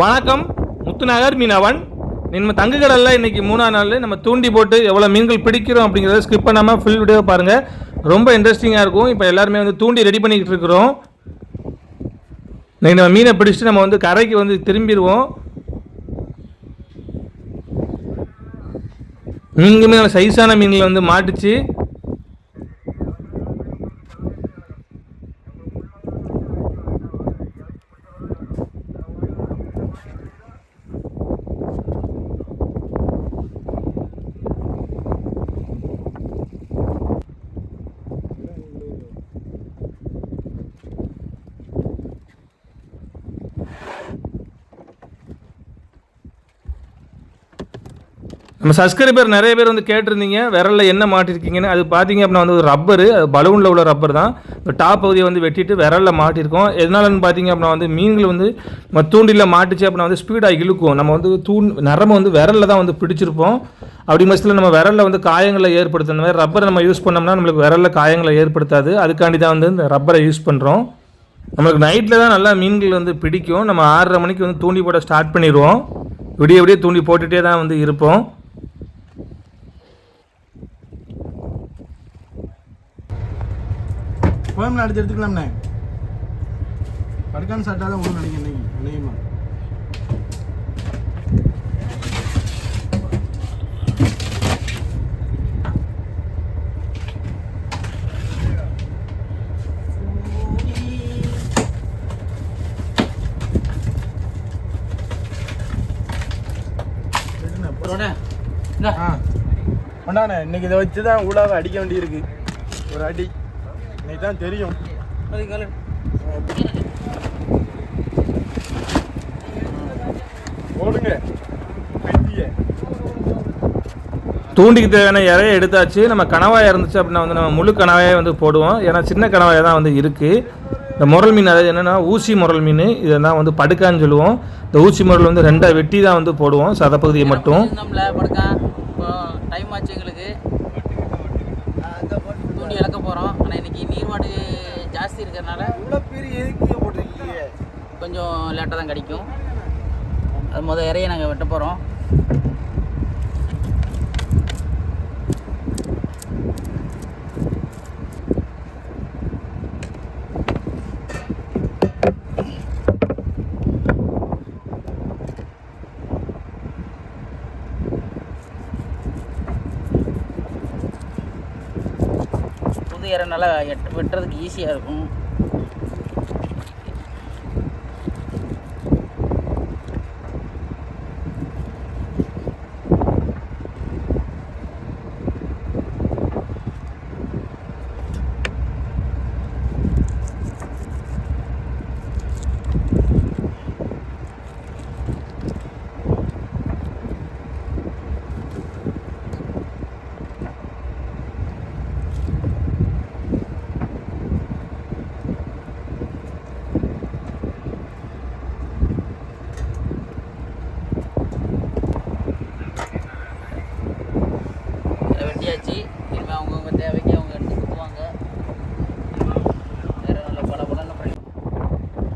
வணக்கம். முத்துநகர் மீனவன். நம்ம தங்குகடலில் இன்னைக்கு மூணாம் நாள். நம்ம தூண்டி போட்டு எவ்வளோ மீன்கள் பிடிக்கிறோம் அப்படிங்கிறத ஸ்கிப் பண்ணாமல் ஃபுல் வீடியோ பாருங்கள் ரொம்ப இன்ட்ரெஸ்டிங்காக இருக்கும். இப்போ எல்லாருமே வந்து தூண்டி ரெடி பண்ணிக்கிட்டு இருக்கிறோம். இன்றைக்கி நம்ம மீனை பிடிச்சிட்டு நம்ம வந்து கரைக்கு வந்து திரும்பிடுவோம். மீன்களுமே நல்ல சைஸான மீன்களை வந்து மாட்டுச்சு. நம்ம சப்ஸ்கிரைபர் நிறைய பேர் வந்து கேட்டிருந்தீங்க விரலில் என்ன மாட்டிருக்கீங்கன்னு. அது பார்த்தீங்க அப்படின்னா வந்து ஒரு ரப்பரு பலூனில் உள்ள ரப்பர் தான். இந்த டாப் பகுதியை வந்து வெட்டிட்டு விரலில் மாட்டிருக்கோம். எதனாலன்னு பார்த்தீங்க அப்படின்னா வந்து மீன்கள் வந்து நம்ம தூண்டில மாட்டுச்சு அப்படின்னா வந்து ஸ்பீடாக இழுக்கும். நம்ம வந்து தூண் நரம்பு வந்து விரலில் தான் வந்து பிடிச்சிருப்போம். அப்படி பட்சத்தில் நம்ம விரலில் வந்து காயங்களை ஏற்படுத்தும் மாதிரி ரப்பரை நம்ம யூஸ் பண்ணோம்னா நம்மளுக்கு விரலில் காயங்களை ஏற்படுத்தாது. அதுக்காண்டி தான் வந்து இந்த ரப்பரை யூஸ் பண்ணுறோம் நம்மளுக்கு நைட்டில் தான் நல்லா மீன்கள் வந்து பிடிக்கும். நம்ம ஆறரை மணிக்கு வந்து தூண்டி போட ஸ்டார்ட் பண்ணிடுவோம். விடிய விடிய தூண்டி போட்டுகிட்டே தான் வந்து இருப்போம். கோயம்புல அடுத்து எடுத்துக்கலாம்ண்ணே படுக்கான்னு சாப்பிட்டா தான் ஒன்றும் நினைக்கிறேன் இன்னைக்கு. கொண்டாண்ணே இன்னைக்கு இதை வச்சு தான் ஊடாக அடிக்க வேண்டியிருக்கு. ஒரு அடி. தான் தெரியும். போடுங்க. தூண்டிக்கு தேவையான இறைய எடுத்தாச்சு. நம்ம கணவாய் இருந்துச்சு அப்படின்னா வந்து நம்ம முழு கணவாயை வந்து போடுவோம். ஏன்னா சின்ன கணவாய் தான் வந்து இருக்குது இந்த முரல் மீன் அதாவது என்னென்னா ஊசி முரல் மீன். இதெல்லாம் வந்து படுக்கான்னு சொல்லுவோம். இந்த ஊசி முரல் வந்து ரெண்டாக வெட்டி தான் வந்து போடுவோம். சதப்பகுதியை மட்டும். நீர்வாடு ஜாஸ்தி இருக்கிறதுனால இவ்வளோ பெரிய எதுக்கு போட்டிருக்கீங்க? கொஞ்சம் லேட்டாக தான் கிடைக்கும். அது முதல் இறைய நாங்கள் வெட்ட போகிறோம் நல்லா எட்டு வெட்டுறதுக்கு ஈஸியாக இருக்கும்.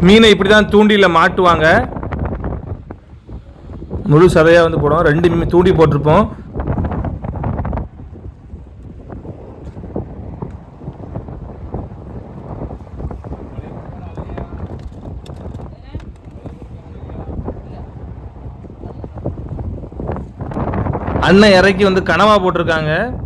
மீனை இப்படி தான் தூண்டியில் மாட்டுவாங்க. முழு சதையாக வந்து போடுவோம். ரெண்டு மீ- தூண்டி போட்டிருப்போம். அண்ணன் இறக்கி வந்து கனவா போட்டிருக்காங்க.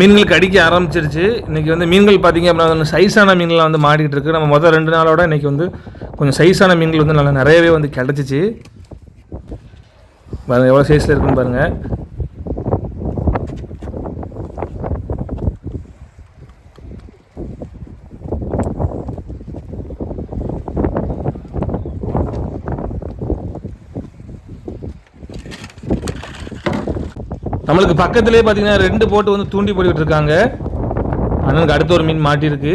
மீன்கள் கடிக்க ஆரம்பிச்சிருச்சு. இன்றைக்கி வந்து மீன்கள் பார்த்திங்க அப்படின்னா வந்து சைஸான மீன்லாம் வந்து மாடிக்கிட்டு இருக்குது நம்ம மொதல் ரெண்டு நாளோட இன்னைக்கு வந்து கொஞ்சம் சைஸான மீன்கள் வந்து நல்லா நிறையவே வந்து கிடச்சிச்சு. பாருங்கள் எவ்வளோ சைஸில் இருக்குன்னு பாருங்கள் நம்மளுக்கு பக்கத்துலேயே பார்த்தீங்கன்னா ரெண்டு போட்டு வந்து தூண்டி போட்டுக்கிட்டு இருக்காங்க. அண்ணனுக்கு அடுத்த ஒரு மீன் மாட்டியிருக்கு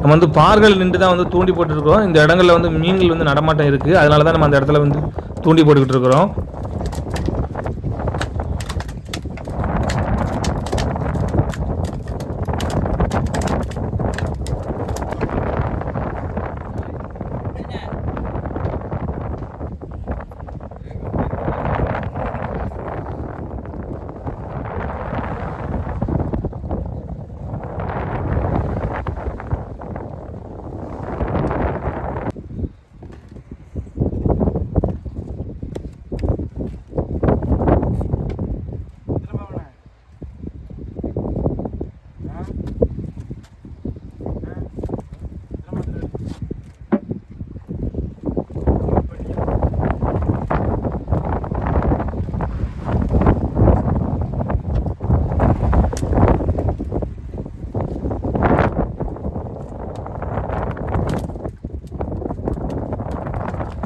நம்ம வந்து பார்கள் நின்று தான் வந்து தூண்டி போட்டுருக்கோம் இந்த இடங்களில் வந்து மீன்கள் வந்து நடமாட்டம் இருக்குது அதனால தான் நம்ம அந்த இடத்துல வந்து தூண்டி போட்டுக்கிட்டு இருக்கிறோம்.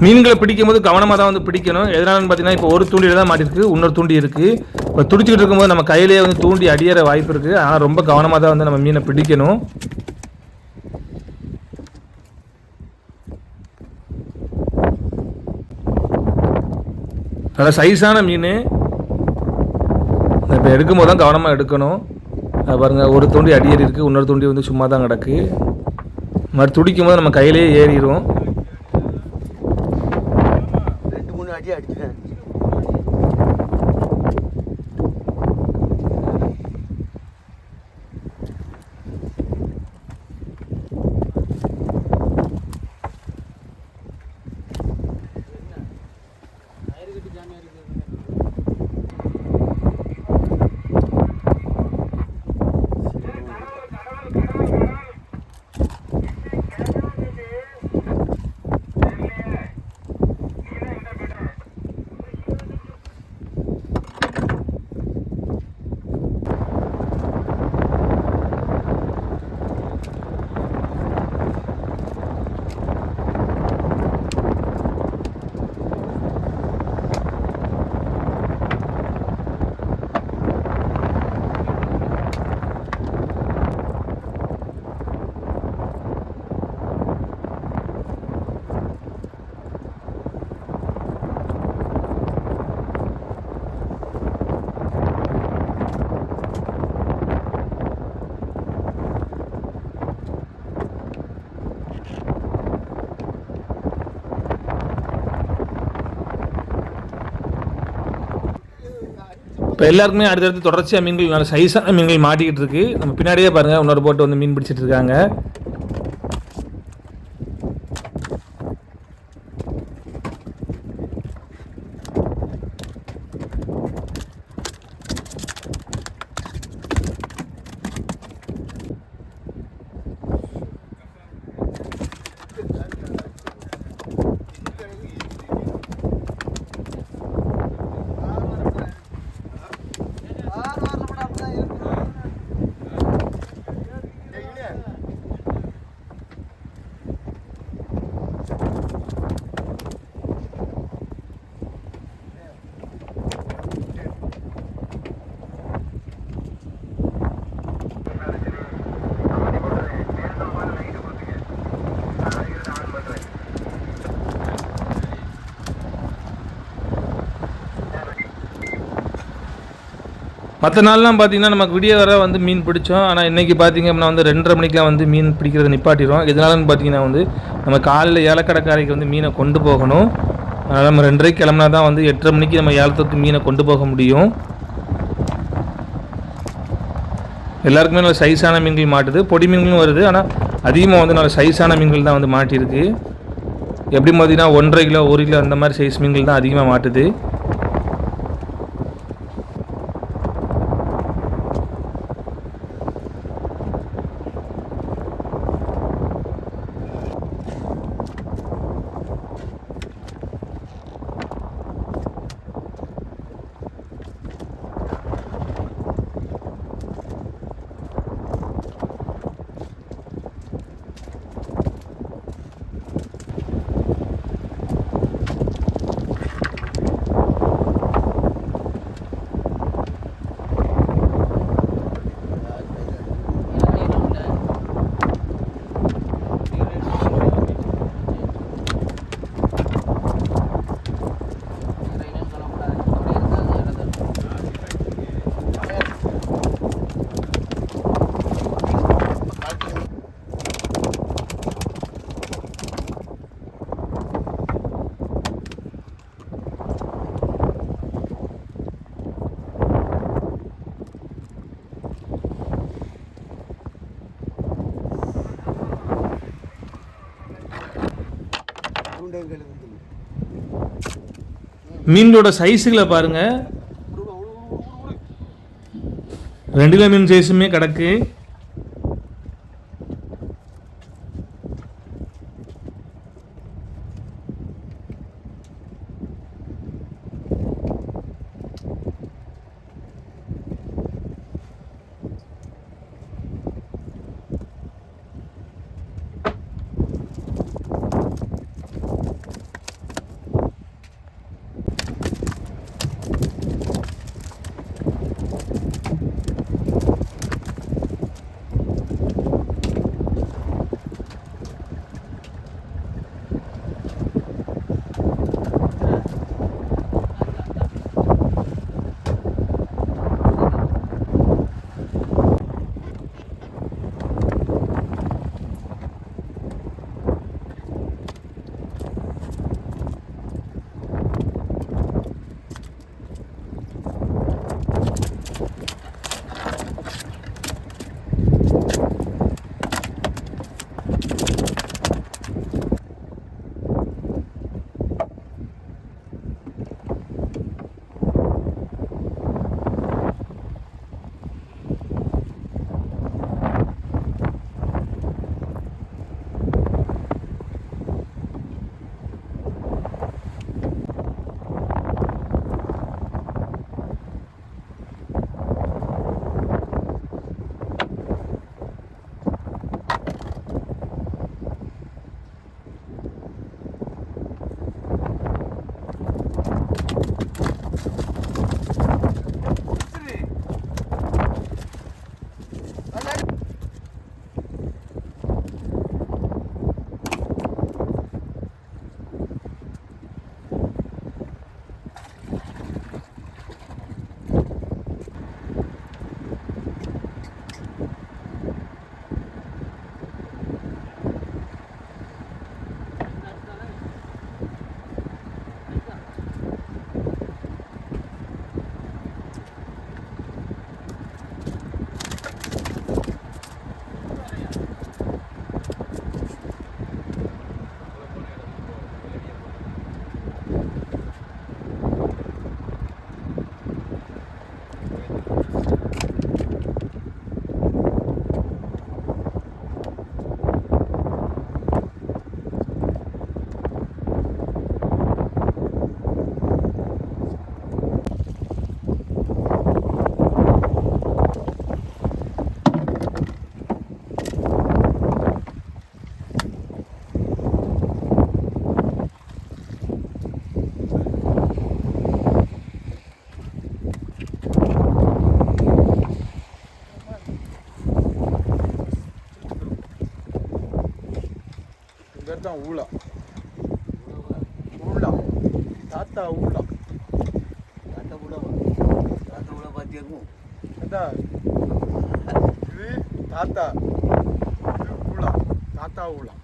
மீன்களை பிடிக்கும் போது கவனமாக தான் வந்து பிடிக்கணும். எதனாலன்னு பார்த்தீங்கன்னா இப்போ ஒரு தூண்டியில் தான் மாட்டிருக்கு இன்னொரு தூண்டி இருக்குது இப்போ துடிச்சிக்கிட்டு இருக்கும்போது நம்ம கையிலேயே வந்து தூண்டி அடியிற வாய்ப்பு இருக்குது ஆனால் ரொம்ப கவனமாக தான் வந்து நம்ம மீனை பிடிக்கணும். நல்ல சைஸான மீன். இப்போ எடுக்கும்போது தான் கவனமாக எடுக்கணும். பாருங்கள் ஒரு தூண்டி அடியேறி இருக்குது இன்னொரு தூண்டி வந்து சும்மா தான் கிடக்கு. மாதிரி துடிக்கும் போது நம்ம கையிலேயே ஏறிடும் ரெண்டு மூணு அடி அடிச்சேன் இப்போ எல்லாருக்குமே அடுத்தடுத்து தொடர்ச்சியாக மீன்கள் நல்ல சைஸான மீன்கள் மாட்டிக்கிட்டு இருக்கு. நம்ம பின்னாடியே பாருங்கள் இன்னொரு போட்டு வந்து மீன் பிடிச்சிட்டு இருக்காங்க. மற்ற நாள்லாம் பார்த்தீங்கன்னா நமக்கு விடிய வர வந்து மீன் பிடிச்சோம். ஆனால் இன்றைக்கி பார்த்தீங்க அப்படின்னா வந்து ரெண்டரை மணிக்கெலாம் வந்து மீன் பிடிக்கிறத நிப்பாட்டிடுவோம் இதனாலன்னு பார்த்தீங்கன்னா வந்து நம்ம காலையில் ஏலக்கடைக்காரைக்கு வந்து மீனை கொண்டு போகணும். அதனால் நம்ம ரெண்டரைக்கு கிளம்புனா தான் வந்து எட்டரை மணிக்கு நம்ம ஏலத்துக்கு மீனை கொண்டு போக முடியும். எல்லாருக்குமே நல்ல சைஸான மீன்கள் மாட்டுது. பொடி மீன்களும் வருது. ஆனால் அதிகமாக வந்து நல்ல சைஸான மீன்கள் தான் வந்து மாட்டியிருக்கு. எப்படி பார்த்தீங்கன்னா ஒன்றரை கிலோ ஒரு கிலோ அந்த மாதிரி சைஸ் மீன்கள் தான் அதிகமாக மாட்டுது. மீனோட சைஸுகளை பாருங்க. ரெண்டு கிலோ மீன் சைஸுமே கிடக்கு. தான் ஊழா. ஊழா. தாத்தா ஊழா. தாத்தா உழவா தாத்தா உழவு பார்த்தியாக்கும் அதான் இது தாத்தா. இது ஊழா. தாத்தா ஊழா.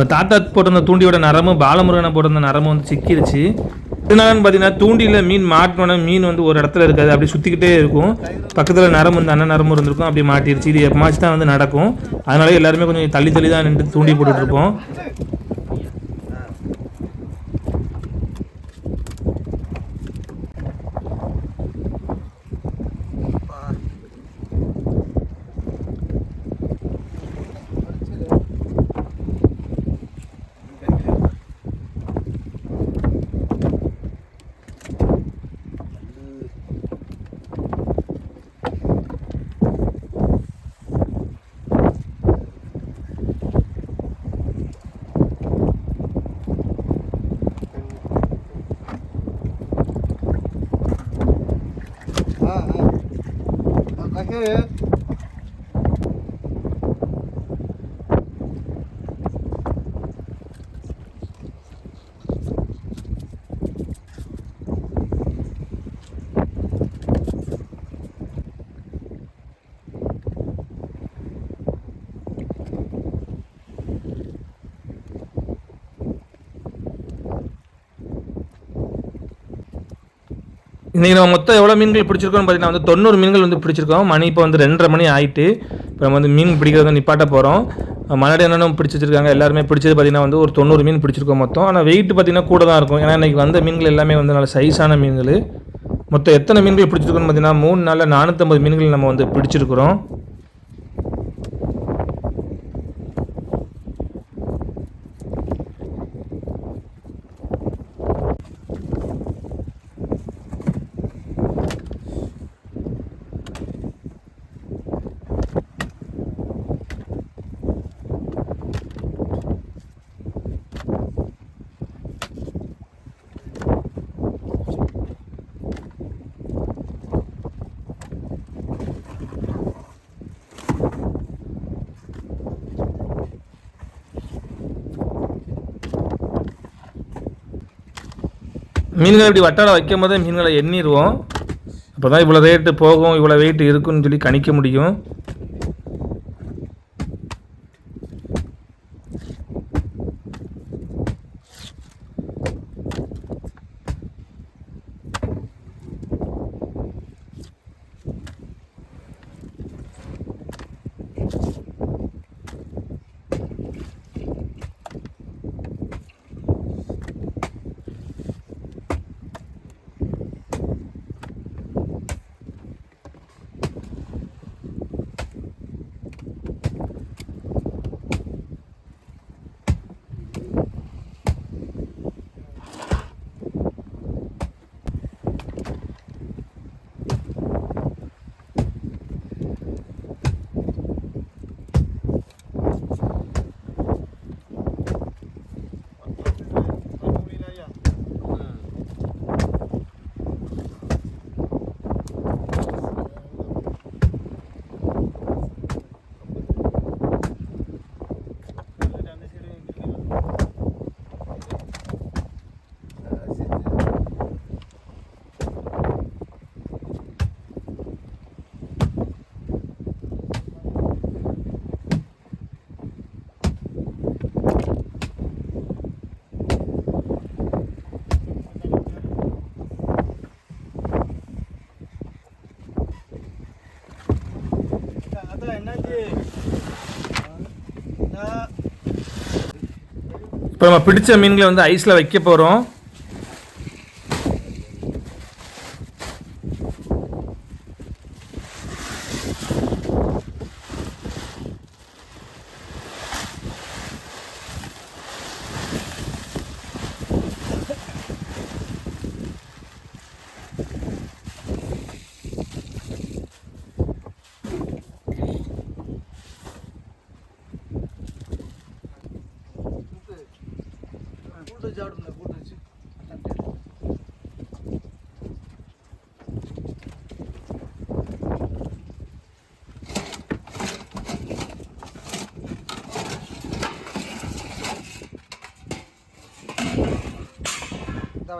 இப்போ தாத்தா போட்டிருந்த தூண்டியோட நரமும் பாலமுருகனை போட்டிருந்த நரமும் வந்து சிக்கிருச்சு. இதனாலன்னு பார்த்தீங்கன்னா தூண்டியில் மீன் மாட்டினோன்னே மீன் வந்து ஒரு இடத்துல இருக்காது. அப்படி சுற்றிக்கிட்டே இருக்கும். பக்கத்தில் நரம்பு வந்து அண்ணன் நரம்பு இருந்திருக்கும். அப்படி மாட்டிருச்சு. இது எப்பமாச்சு தான் வந்து நடக்கும். அதனால எல்லாருமே கொஞ்சம் தள்ளி தள்ளி தான் நின்று தூண்டி போட்டுட்டு yeah. இன்றைக்கி நம்ம மொத்தம் எவ்வளோ மீன்கள் பிடிச்சிருக்கோம்னு பார்த்தீங்கன்னா வந்து தொண்ணூறு மீன்கள் வந்து பிடிச்சிருக்கோம். மணி இப்போ வந்து ரெண்டரை மணி ஆயிட்டு இப்போ நம்ம வந்து மீன் பிடிக்கிறத நிப்பாட்ட போகிறோம் மறுபடியும் என்னென்ன பிடிச்சி வச்சிருக்காங்க எல்லாருமே பிடிச்சது பார்த்தீங்கன்னா வந்து ஒரு தொண்ணூறு மீன் பிடிச்சிருக்கோம் மொத்தம். ஆனால் வெயிட் பார்த்தீங்கன்னா கூட தான் இருக்கும். ஏன்னா இன்றைக்கி வந்த மீன்கள் எல்லாமே வந்து நல்ல சைஸான மீன்கள். மொத்தம் எத்தனை மீன்கள் பிடிச்சிருக்கோன்னு பார்த்தீங்கன்னா மூணு நாளில் நானூற்றம்பது மீன்கள் நம்ம வந்து பிடிச்சிருக்கிறோம். மீன்கள் இப்படி வட்டாரம் வைக்கும் போதே மீன்களை எண்ணிடுவோம். அப்போ தான் இவ்வளோ ரேட்டு போகும் இவ்வளோ வெயிட் இருக்குன்னு சொல்லி கணிக்க முடியும். இப்போ நம்ம பிடிச்ச மீன்களை வந்து ஐஸில் வைக்க போகிறோம் இதான்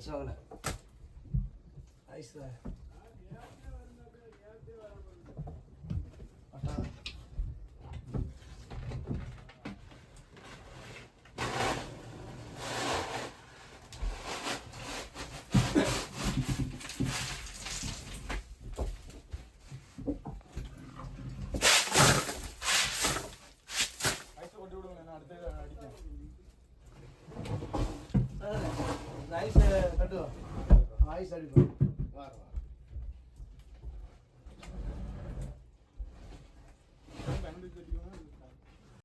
It's all nice there. eyes that are